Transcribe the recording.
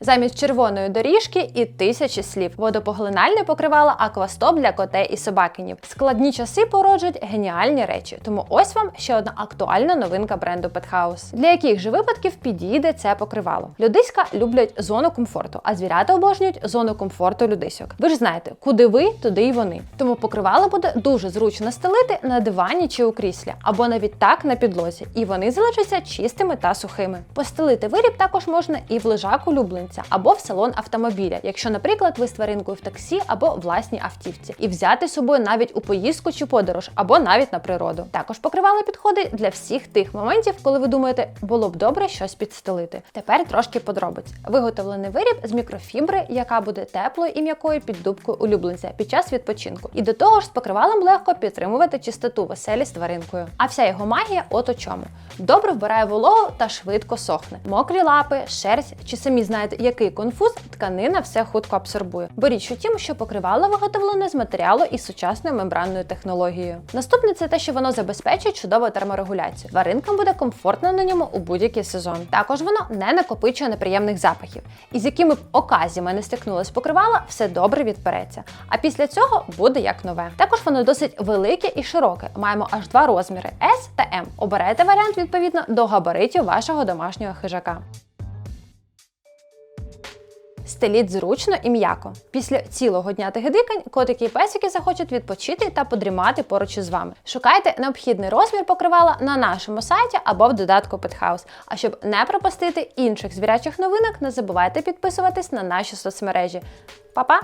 Замість червоної доріжки і тисячі слів. Водопоглинальне покривало аквастоп для котей і собакинів. Складні часи породжують геніальні речі. Тому ось вам ще одна актуальна новинка бренду Pethouse. Для яких же випадків підійде це покривало? Людиська люблять зону комфорту, а звірята обожнюють зону комфорту людисьок. Ви ж знаєте, куди ви, туди й вони. Тому покривало буде дуже зручно стелити на дивані чи у кріслі, або навіть так на підлозі, і вони залишаться чистими та сухими. Постелити виріб також можна і в лежак улюбленця, або в салон автомобіля, якщо, наприклад, ви з тваринкою в таксі або власній автівці, і взяти з собою навіть у поїздку чи подорож, або навіть на природу. Також покривало підходить для всіх тих моментів, коли ви думаєте, було б добре щось підстелити. Тепер трошки подробиць. Виготовлений виріб з мікрофібри, яка буде теплою і м'якою під дубкою улюбленця під час відпочинку. І до того ж, з покривалом легко підтримувати чистоту веселі з тваринкою. А вся його магія от у чому. Добре вбирає вологу та швидко сохне. Мокрі лапи, шерсть чи самі знаєте, який конфуз, тканина все хутко абсорбує. Бо річ у тім, що покривало виготовлене з матеріалу із сучасною мембранною технологією. Наступне це те, що воно забезпечує чудову терморегуляцію. Тваринкам буде комфортно на ньому у будь-який сезон. Також воно не накопичує неприємних запахів. І з якими б оказіями не стикнулось покривало, все добре відпереться. А після цього буде як нове. Також воно досить велике і широке. Маємо аж два розміри S та M. Оберете варіант відповідно до габаритів вашого домашнього хижака. Стеліть зручно і м'яко. Після цілого дня тигидикань котики і песики захочуть відпочити та подрімати поруч із вами. Шукайте необхідний розмір покривала на нашому сайті або в додатку Pethouse. А щоб не пропустити інших звірячих новинок, не забувайте підписуватись на наші соцмережі. Па-па!